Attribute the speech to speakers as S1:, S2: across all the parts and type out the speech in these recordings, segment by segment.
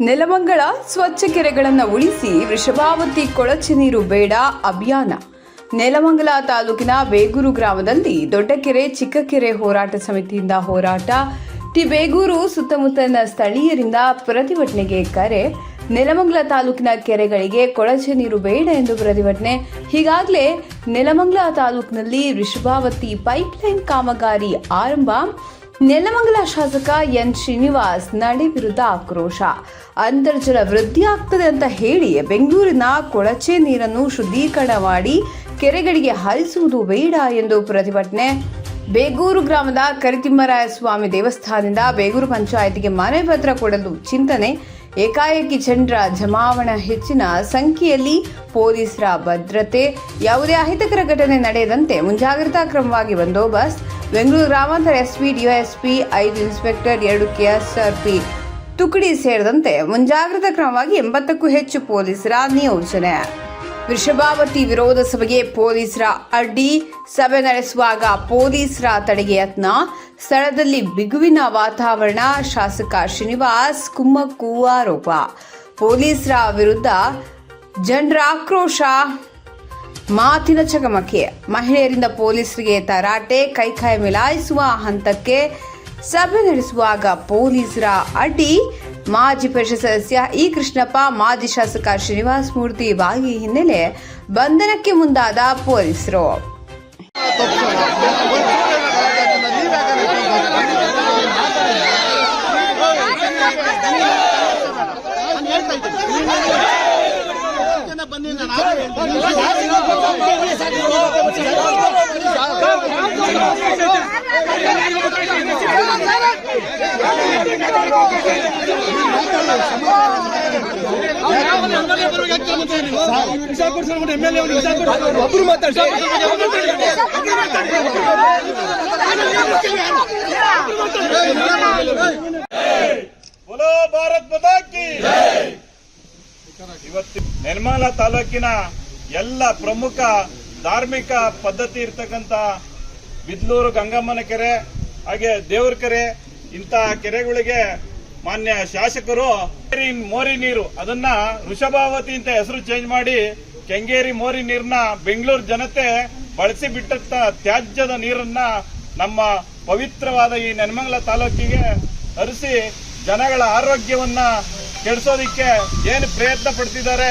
S1: ನೆಲಮಂಗಲ ಸ್ವಚ್ಛ ಕೆರೆಗಳನ್ನು ಉಳಿಸಿ ವೃಷಭಾವತಿ ಕೊಳಚೆ ನೀರು ಬೇಡ ಅಭಿಯಾನ. ನೆಲಮಂಗಲ ತಾಲೂಕಿನ ಬೇಗೂರು ಗ್ರಾಮದಲ್ಲಿ ದೊಡ್ಡಕೆರೆ ಚಿಕ್ಕಕೆರೆ ಹೋರಾಟ ಸಮಿತಿಯಿಂದ ಹೋರಾಟ. ಟಿ ಬೇಗೂರು ಸುತ್ತಮುತ್ತಲಿನ ಸ್ಥಳೀಯರಿಂದ ಪ್ರತಿಭಟನೆಗೆ ಕರೆ. ನೆಲಮಂಗಲ ತಾಲೂಕಿನ ಕೆರೆಗಳಿಗೆ ಕೊಳಚೆ ನೀರು ಬೇಡ ಎಂದು ಪ್ರತಿಭಟನೆ. ಹೀಗಾಗಲೇ ನೆಲಮಂಗಲ ತಾಲೂಕಿನಲ್ಲಿ ವೃಷಭಾವತಿ ಪೈಪ್ಲೈನ್ ಕಾಮಗಾರಿ ಆರಂಭ. ನೆಲಮಂಗಲ ಶಾಸಕ ಎನ್ ಶ್ರೀನಿವಾಸ್ ನಡೆ ವಿರುದ್ಧ ಆಕ್ರೋಶ. ಅಂತರ್ಜಲ ವೃದ್ಧಿಯಾಗ್ತದೆ ಅಂತ ಹೇಳಿ ಬೆಂಗಳೂರಿನ ಕೊಳಚೆ ನೀರನ್ನು ಶುದ್ಧೀಕರಣ ಮಾಡಿ ಕೆರೆಗಳಿಗೆ ಹರಿಸುವುದು ಬೇಡ ಎಂದು ಪ್ರತಿಭಟನೆ. ಬೇಗೂರು ಗ್ರಾಮದ ಕರಿತಿಮ್ಮರಾಯ ಸ್ವಾಮಿ ದೇವಸ್ಥಾನದಿಂದ ಬೇಗೂರು ಪಂಚಾಯತಿಗೆ ಮನೆ ಪತ್ರ ಕೊಡಲು ಚಿಂತನೆ. ಏಕಾಏಕಿ ಚಂದ್ರ ಜಮಾವಣ ಹೆಚ್ಚಿನ ಸಂಖ್ಯೆಯಲ್ಲಿ ಪೊಲೀಸರ ಭದ್ರತೆ. ಯಾವುದೇ ಅಹಿತಕರ ಘಟನೆ ನಡೆಯದಂತೆ ಮುಂಜಾಗ್ರತಾ ಕ್ರಮವಾಗಿ ಬಂದೋಬಸ್ತ್. ಬೆಂಗಳೂರು ಗ್ರಾಮಾಂತರ ಎಸ್ಪಿ, ಡಿವೈಎಸ್ಪಿ, ಐದು ಇನ್ಸ್ಪೆಕ್ಟರ್, ಎರಡು ಕೆಎಸ್ಆರ್ಪಿ ತುಕಡಿ ಸೇರಿದಂತೆ ಮುಂಜಾಗ್ರತಾ ಕ್ರಮವಾಗಿ ಎಂಬತ್ತಕ್ಕೂ ಹೆಚ್ಚು ಪೊಲೀಸರ ನಿಯೋಜನೆ. ವೃಷಭಾವತಿ ವಿರೋಧ ಸಭೆಗೆ ಪೊಲೀಸರ ಅಡ್ಡಿ. ಸಭೆ ನಡೆಸುವಾಗ ಪೊಲೀಸರ ತಡೆಗೆ ಯತ್ನ. ಸ್ಥಳದಲ್ಲಿ ಬಿಗುವಿನ ವಾತಾವರಣ. ಶಾಸಕ ಶ್ರೀನಿವಾಸ್ ಕುಮ್ಮಕ್ಕು ಆರೋಪ. ಪೊಲೀಸರ ವಿರುದ್ಧ ಜನರ ಆಕ್ರೋಶ. ಮಾತಿನ ಚಕಮಕಿ ಮಹಿಳೆಯರಿಂದ ಪೊಲೀಸರಿಗೆ ತರಾಟೆ. ಕೈಕಾಯಿ ಮಿಲಾಯಿಸುವ ಹಂತಕ್ಕೆ ಸಭೆ ನಡೆಸುವಾಗ ಪೊಲೀಸರ ಅಡ್ಡಿ. ಮಾಜಿ ಪರಿಷತ್ ಸದಸ್ಯ ಇ ಕೃಷ್ಣಪ್ಪ ಮಾಜಿ ಶಾಸಕ ಶ್ರೀನಿವಾಸ ಮೂರ್ತಿ ಭಾಗಿ ಹಿನ್ನೆಲೆ ಬಂಧನಕ್ಕೆ ಮುಂದಾದ ಪೊಲೀಸರು.
S2: ಒಬ್ರು
S3: ಭಾರತ್ ಇವತ್ತು ನಿರ್ಮಲ ತಾಲೂಕಿನ ಎಲ್ಲ ಪ್ರಮುಖ ಧಾರ್ಮಿಕ ಪದ್ಧತಿ ಇರ್ತಕ್ಕಂಥ ಬಿದ್ಲೂರು ಗಂಗಮ್ಮನ ಕೆರೆ ಹಾಗೆ ದೇವ್ರ ಕೆರೆ ಇಂಥ ಕೆರೆಗಳಿಗೆ ಮಾನ್ಯ ಶಾಸಕರು ಮೋರಿ- ನೀರು, ಅದನ್ನ ವೃಷಭಾವತಿ ಅಂತ ಹೆಸರು ಚೇಂಜ್ ಮಾಡಿ ಕೆಂಗೇರಿ ಮೋರಿ ನೀರನ್ನ ಬೆಂಗಳೂರು ಜನತೆ ಬಳಸಿ ಬಿಟ್ಟಂತ ತ್ಯಾಜ್ಯದ ನೀರನ್ನ ನಮ್ಮ ಪವಿತ್ರವಾದ ಈ ನೆನಮಂಗಲ ತಾಲೂಕಿಗೆ ಹರಿಸಿ ಜನಗಳ ಆರೋಗ್ಯವನ್ನ ಕೆಡಿಸೋದಿಕ್ಕೆ ಏನು ಪ್ರಯತ್ನ ಪಡ್ತಿದ್ದಾರೆ?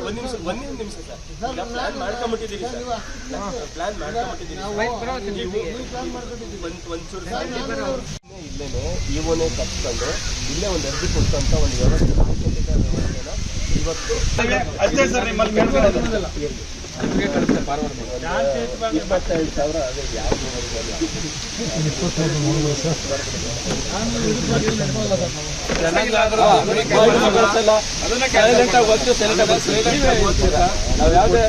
S4: ಒಂದ್ ನಿಮಿಷ ಒಂದ್ ನಿಮಿಷ ಸರ್ ಈಗ ಪ್ಲಾನ್ ಮಾಡ್ಕೊಂಬಿಟ್ಟಿದ್ದೀರಿ ಸರ್ ಪ್ಲಾನ್ ಮಾಡ್ಕೊಂಬಿಟ್ಟಿದ್ದೀರಿ ಒಂದ್ ಒಂಚೂರು ಇಲ್ಲೇನೆ ಇವನೇ ಕಟ್ಕೊಂಡು ಇಲ್ಲೇ ಒಂದು ಅರ್ಜಿ ಕೊಡ್ತಂತ ಒಂದು ವ್ಯವಸ್ಥೆ ಸಾಂಕೇತಿಕ ವ್ಯವಸ್ಥೆನ ಇವತ್ತು
S3: ಅಷ್ಟೇ ಸರ್ ನಿಮ್ಮಲ್ಲಿ
S4: ಇಪ್ಪತ್ತೈದು ಸಾವಿರ ಅದೇ ಯಾವುದೇ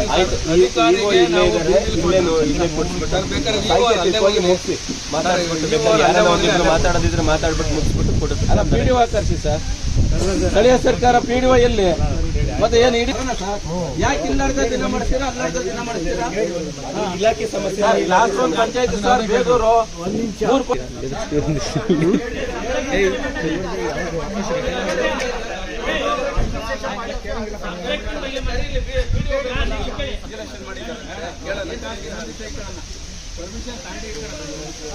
S4: ಮಾತಾಡ್ಬಿಟ್ಟು ಮಾತಾಡೋದಿದ್ರೆ ಮಾತಾಡ್ಬಿಟ್ಟು ಮುಗಿಸ್ಬಿಟ್ಟು ಕೊಡುತ್ತೆ.
S2: ಅಲ್ಲ ಪಿ ಡಿ ಕರ್ಸಿ ಸರ್. ಸ್ಥಳೀಯ ಸರ್ಕಾರ ಪಿ ಡಿ ಎಲ್ಲಿ? ಮತ್ತೆ ಏನು ಇಡೀ ಯಾಕೆ ಇಲ್ಲಾರ್ದ ದಿನ ಮಾಡ್ತೀರಾ ಅಲ್ಲಾರ್ದ ದಿನ ಮಾಡ್ತೀರಾ
S4: ಇಲಾಖೆ ಸಮಸ್ಯೆ
S2: ಲಾಸ್ಟ್ ಒಂದು ಪಂಚಾಯತ್ ಸರ್ ಬೇಗೂರು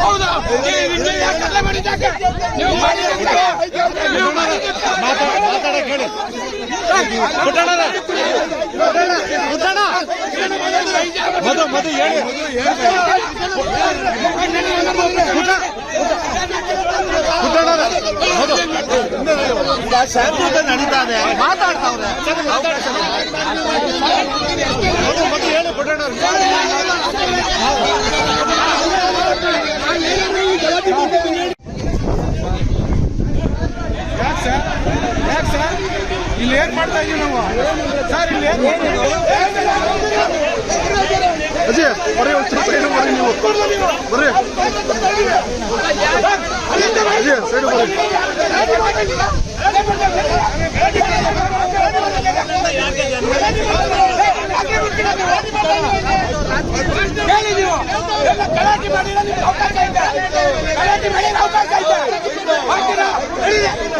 S5: ಹೌದು ನೀವು ನೀವು ಯಾಕೆಲ್ಲ ಮಾಡಿದ್ದಕ್ಕೆ? ನೀವು ಮಾಡಿದ್ದಕ್ಕೆ? ನೀವು ಮಾಡಿದ್ದಕ್ಕೆ?
S3: ಮಧು ಮಧು ಹೇಳಿ ಇದೆ ಮಾತಾಡ್ತಾವ್ರೆ. ಹೇಳಿ ಪುಟ್ಟಣ್ಣ
S5: ಯಾಕೆ ಸರ್ ಯಾಕೆ ಸರ್ ಇಲ್ಲಿ ಏನ್ ಮಾಡ್ತಾ ಇದೀವಿ ನಾವು? ಸರ್ ಇಲ್ಲಿ
S3: ಅಜಯ್ ಬರೀ ಸ್ವಲ್ಪ ಸೈಡ್ ಬರ್ರಿ ನೀವು. ಬರ್ರಿ. ಅಜಯ್ ಸೈಡ್
S5: ಹೇಳಿ ನೀವು. ಗಲಾಟೆ ಮಾಡಿಲ್ಲ ನಿಮ್ಗೆ ಅವಕಾಶ ಇದೆ ಗಲಾಟೆ ಮಾಡಿಲ್ಲ ಅವಕಾಶ ಇದೆ ಮಾಡ್ತೀರಾ?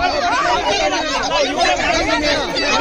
S5: よかったね。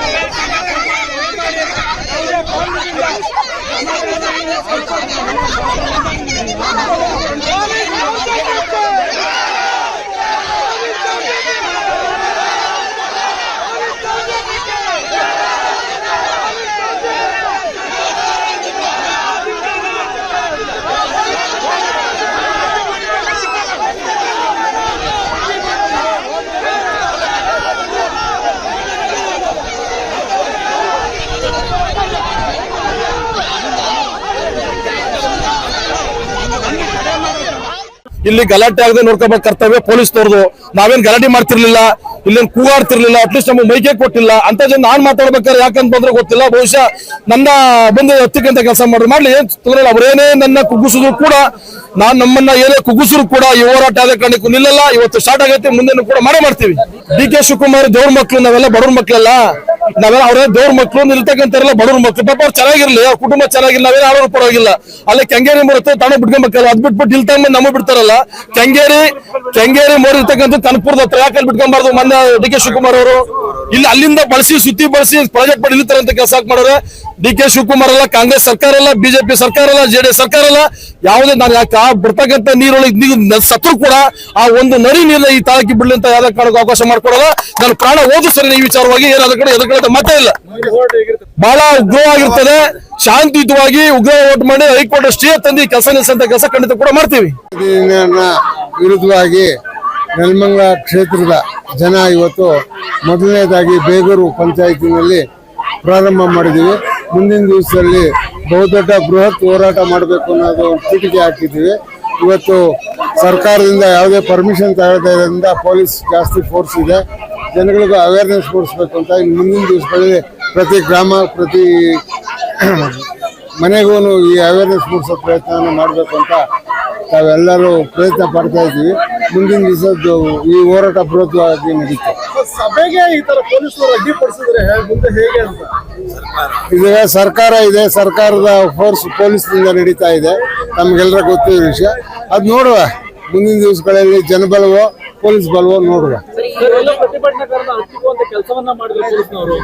S6: ಇಲ್ಲಿ ಗಲಾಟೆ ಆಗದೆ ನೋಡ್ಕೋಬೇಕು ಕರ್ತವ್ಯ ಪೊಲೀಸ್ ತೋರ್ದು ನಾವೇನ್ ಗಲಾಟೆ ಮಾಡ್ತಿರ್ಲಿಲ್ಲ, ಇಲ್ಲೇನ್ ಕೂಗಾಡ್ತಿರ್ಲಿಲ್ಲ ಅಟ್ಲೀಸ್ಟ್ ನಮಗೆ ಮೈಕೆ ಕೊಟ್ಟಿಲ್ಲ. ಅಂತ ಜನ ನಾನ್ ಮಾತಾಡ್ಬೇಕಾದ್ರೆ ಯಾಕಂತ ಬಂದ್ರೆ ಗೊತ್ತಿಲ್ಲ. ಬಹುಶಃ ನನ್ನ ಬಂದು ಹತ್ತಿಕ್ಕಂತ ಕೆಲಸ ಮಾಡಿದ್ರು ಮಾಡ್ಲಿ, ಏನ್ ತೊಂದ್ರೆ ಅವ್ರೇನೇ ನನ್ನ ಕುಗ್ಗಿಸಿದ್ರು ಕೂಡ, ನಾನ್ ನಮ್ಮನ್ನ ಏನೇ ಕುಗ್ಗಿಸಿದ್ರು ಕೂಡ ಈ ಹೋರಾಟ ಅದೇ ಕಾರಣಕ್ಕೂ ನಿಲ್ಲಲ್ಲ. ಇವತ್ತು ಸ್ಟಾರ್ಟ್ ಆಗೈತೆ, ಮುಂದೆನೂ ಕೂಡ ಮಾಡೇ ಮಾಡ್ತೀವಿ. ಡಿ ಕೆ ಶಿವಕುಮಾರ್ ದೇವ್ರ ಮಕ್ಳು, ನಾವೆಲ್ಲ ಬಡವ್ರ ಮಕ್ಳೆಲ್ಲ. ನಾವೆಲ್ಲ ಅವರೇ ದೇವ್ರ ಮಕ್ಳು ನಿಲ್ತಕ್ಕಂತಾರಲ್ಲ ಬಡವ್ರ ಮಕ್ಳು. ಪಾಪ ಅವ್ರು ಚೆನ್ನಾಗಿರ್ಲಿ, ಅವ್ರ ಕುಟುಂಬ ಚೆನ್ನಾಗಿಲ್ಲ ನಾವೇನು ಆಡೋರು ಪರವಾಗಿಲ್ಲ. ಅಲ್ಲೇ ಕೆಂಗೇರಿ ಬರುತ್ತೆ ತಾಣ ಬಿಟ್ಕೊಂಬೇಕಲ್ಲ ಅದ್ ಬಿಟ್ಬಿಟ್ಟು ಇಲ್ಲಿ ತಂದು ನಮ್ಮ ಬಿಡ್ತಾರಲ್ಲ. ಕೆಂಗೇರಿ ಕೆಂಗೇರಿ ಮೋರ್ ಇರ್ತಕ್ಕಂಥ ಕನಪುರದ ಹತ್ರ ಯಾಕೆ ಬಿಟ್ಕೊಂಬಾರ್ದು? ಮೊನ್ನೆ ಡಿ ಕೆ ಶಿವಕುಮಾರ್ ಅವರು. ಇಲ್ಲಿ, ಅಲ್ಲಿಂದ ಬಳಸಿ, ಸುತ್ತಿ ಬಳಸಿ ಪ್ರಾಜೆಕ್ಟ್ ಮಾಡಿ ಇಲ್ಲಿತಾರಂತ ಕೆಲಸ ಮಾಡೋರೆ? ಡಿ ಕೆ ಶಿವಕುಮಾರ್ ಅಲ್ಲ ಕಾಂಗ್ರೆಸ್ ಸರ್ಕಾರ ಅಲ್ಲ ಬಿಜೆಪಿ ಸರ್ಕಾರ ಅಲ್ಲ ಜೆಡಿಎಸ್ ಸರ್ಕಾರ ಅಲ್ಲ ಯಾವುದೇ ನಾನು ಯಾಕೆ ಆ ಬರ್ತಕ್ಕಂತ ನೀರೊಳಗೆ ನೀರು ಸತ್ರು ಕೂಡ ಆ ಒಂದು ನರಿ ನೀರನ್ನ ಈ ತಾಳಕ್ಕೆ ಬಿಡ್ಲಿ ಅಂತ ಕಾರಣಕ್ಕೂ ಅವಕಾಶ ಮಾಡ್ಕೊಡಲ್ಲ. ನಾನು ಪ್ರಾಣ ಹೋದ್ರು ಸರಿ ಈ ವಿಚಾರವಾಗಿ ಏನಾದ ಕಡೆ ಎದುರುಗಡೆ ಮತ್ತೆ ಇಲ್ಲ. ಬಹಳ ಉಗ್ರವಾಗಿರ್ತದೆ. ಶಾಂತಿಯುತವಾಗಿ ಉಗ್ರ ಓಟ್ ಮಾಡಿ ಹೈಕೋರ್ಟ್ ಸ್ಟೇ ತಂದು ಕೆಲಸ ನಿಲ್ಲಿಸಂತ ಕೆಲಸ ಖಂಡಿತ ಕೂಡ ಮಾಡ್ತೀವಿ.
S7: ವಿರುದ್ಧವಾಗಿ ನೆಲಮಂಗಲ ಕ್ಷೇತ್ರದ ಜನ ಇವತ್ತು ಮೊದಲನೇದಾಗಿ ಬೇಗೂರು ಪಂಚಾಯತಿನಲ್ಲಿ ಪ್ರಾರಂಭ ಮಾಡಿದ್ದೀವಿ. ಮುಂದಿನ ದಿವಸದಲ್ಲಿ ಬಹುದೊಡ್ಡ ಬೃಹತ್ ಹೋರಾಟ ಮಾಡಬೇಕು ಅನ್ನೋದು ಪೀಠಿಕೆ ಹಾಕಿದ್ದೀವಿ. ಇವತ್ತು ಸರ್ಕಾರದಿಂದ ಯಾವುದೇ ಪರ್ಮಿಷನ್ ತಗೊಳ್ತಾ ಪೊಲೀಸ್ ಜಾಸ್ತಿ ಫೋರ್ಸ್ ಇದೆ. ಜನಗಳಿಗೂ ಅವೇರ್ನೆಸ್ ಮೂಡಿಸ್ಬೇಕು ಅಂತ ಇನ್ನು ಮುಂದಿನ ದಿವಸಗಳಲ್ಲಿ ಪ್ರತಿ ಗ್ರಾಮ, ಪ್ರತಿ ಮನೆಗೂ ಈ ಅವೇರ್ನೆಸ್ ಮೂಡಿಸೋ ಪ್ರಯತ್ನವನ್ನು ಮಾಡಬೇಕು ಅಂತ ತಾವೆಲ್ಲರೂ ಪ್ರಯತ್ನ ಪಡ್ತಾ ಇದ್ದೀವಿ. ಮುಂದಿನ ದಿವಸದ್ದು ಈ ಹೋರಾಟ ಬೃಹತ್ವಾಗಿ ನಡೀತು.
S6: ಸಭೆಗೆ ಈ ತರ ಪೊಲೀಸರು ಅಡ್ಡಿಪಡಿಸಿದ್ರೆ ಮುಂದೆ ಹೇಗೆ ಅಂತ?
S7: ಈಗ ಸರ್ಕಾರ ಇದೆ ಸರ್ಕಾರದ ಫೋರ್ಸ್ ಪೊಲೀಸ್ನಿಂದ ನಡೀತಾ ಇದೆ. ನಮ್ಗೆಲ್ಲರ ಗೊತ್ತಿರೋ ವಿಷಯ. ಅದು ನೋಡುವ. ಮುಂದಿನ ದಿವಸಗಳಲ್ಲಿ ಜನಬಲವೋ ಪೊಲೀಸ್ ಬಲವೋ ನೋಡುವ.
S8: ಪ್ರತಿಭಟನಾಕಾರನ ಕೆಲಸವನ್ನ ಮಾಡಿದ್ರು ಪೊಲೀಸ್ನವರು.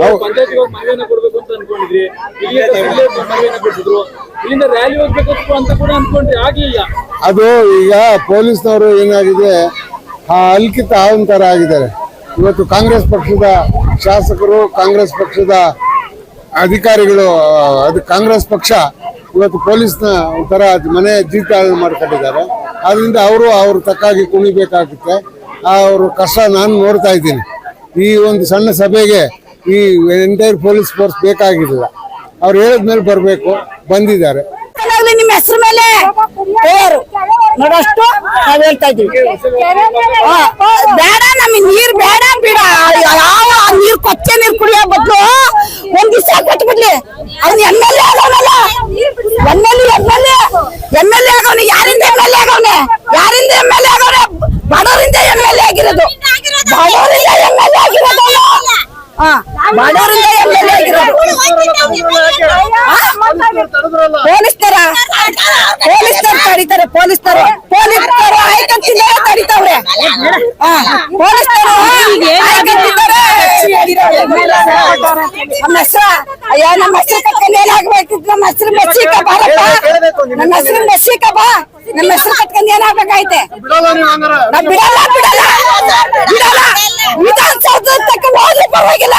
S8: ಮನವಿಯನ್ನ ಕೊಡ್ಬೇಕು ಅಂತ ಅನ್ಕೊಂಡಿದ್ರಿ. ಇಲ್ಲಿಂದ ಇಲ್ಲೇ ಮನವಿಯನ್ನ ಕೊಟ್ಟಿದ್ರು ಇಲ್ಲಿಂದ ರ್ಯಾಲಿ ಹೋಗ್ಬೇಕು ಅಂತ ಕೂಡ ಅನ್ಕೊಂಡ್ರಿ. ಆಗ್ಲಿಲ್ಲ.
S7: ಅದು ಈಗ ಪೊಲೀಸ್ನವರು ಏನಾಗಿದೆ ಆ ಅಲ್ಕಿತ ಅಹಂಕಾರ ಆಗಿದ್ದಾರೆ. ಇವತ್ತು ಕಾಂಗ್ರೆಸ್ ಪಕ್ಷದ ಶಾಸಕರು ಕಾಂಗ್ರೆಸ್ ಪಕ್ಷದ ಅಧಿಕಾರಿಗಳು ಅದು ಕಾಂಗ್ರೆಸ್ ಪಕ್ಷ ಇವತ್ತು ಪೊಲೀಸ್ನ ಒಂಥರ ಮನೆ ಜೀತ ಮಾಡ್ಕೊಂಡಿದ್ದಾರೆ ಆದ್ರಿಂದ ಅವರು ಅವ್ರ ತಕ್ಕಾಗಿ ಕುಣಿಬೇಕಾಗುತ್ತೆ. ಅವರು ಕಷ್ಟ ನಾನು ನೋಡ್ತಾ ಇದ್ದೀನಿ. ಈ ಒಂದು ಸಣ್ಣ ಸಭೆಗೆ ಈ ಎಂಟೈರ್ ಪೊಲೀಸ್ ಫೋರ್ಸ್ ಬೇಕಾಗಿಲ್ಲ. ಅವ್ರು ಹೇಳಿದ್ಮೇಲೆ ಬರಬೇಕು, ಬಂದಿದ್ದಾರೆ.
S9: ನಿಮ್ಮ ಹೆಸರು ಮೇಲೆ? ನೋಡಷ್ಟು ನಾವ್ ಹೇಳ್ತಾ ಇದೀವಿ ನಮಗೆ ನೀರ್ ಬೇಡ ಬಿಡ. ಯಾವ ನೀರ್ ಕೊಚ್ಚೆ ನೀರ್ ಕುಡಿಯೋ ಬದಲು ಒಂದ್ ದಿವಸ ಕಟ್ಬಿಡ್ಲಿ. ಅವ್ನ M L A M L A M L A ಆಗೋನು ಯಾರಿಂದ ಹಾ ಬಡವರಿಂದ ಎಂ ಎಲ್ ಎ ಆಗಿರೋದು ಪೊಲೀಸ್ನರ ಪೊಲೀಸ್ನರು ತಡಿತಾರೆ ಪೊಲೀಸ್ನರು ಪೊಲೀಸ್ನರು ಆಯ್ಕಂತಿಲ್ಲ ತಡಿತಾವ್ರೆ ಹಾ ಪೊಲೀಸ್ನರು ಆಯ್ಕಂತಿದ್ದಾರೆ ನಮ್ಮ ಹೆಸರು ಅಯ್ಯೋ ನಮ್ಮ ಹೆಸರು ಕಟ್ಕೊಂಡು ಏನಾಗ್ಬೇಕಿತ್ತು ನಮ್ಮ ಹೆಸರು ಮೆಸ್ಸಿಕ ಬಾರಪ್ಪ ನಮ್ಮ ಹೆಸರು ಮೆಸ್ಸಿಕ ಬಾ ನಮ್ಮ ಹೆಸರು ಕಟ್ಕೊಂಡು ಏನಾಗ್ಬೇಕಾಯ್ತೆ ನಾವ್ ಬಿಡಲ್ಲ ಬಿಡಲ್ಲ ಬಿಡಲ್ಲ ವಿಧಾನಸೌಧ ತಕ್ಕ ಹೋದ್ರೆ ಪರವಾಗಿಲ್ಲ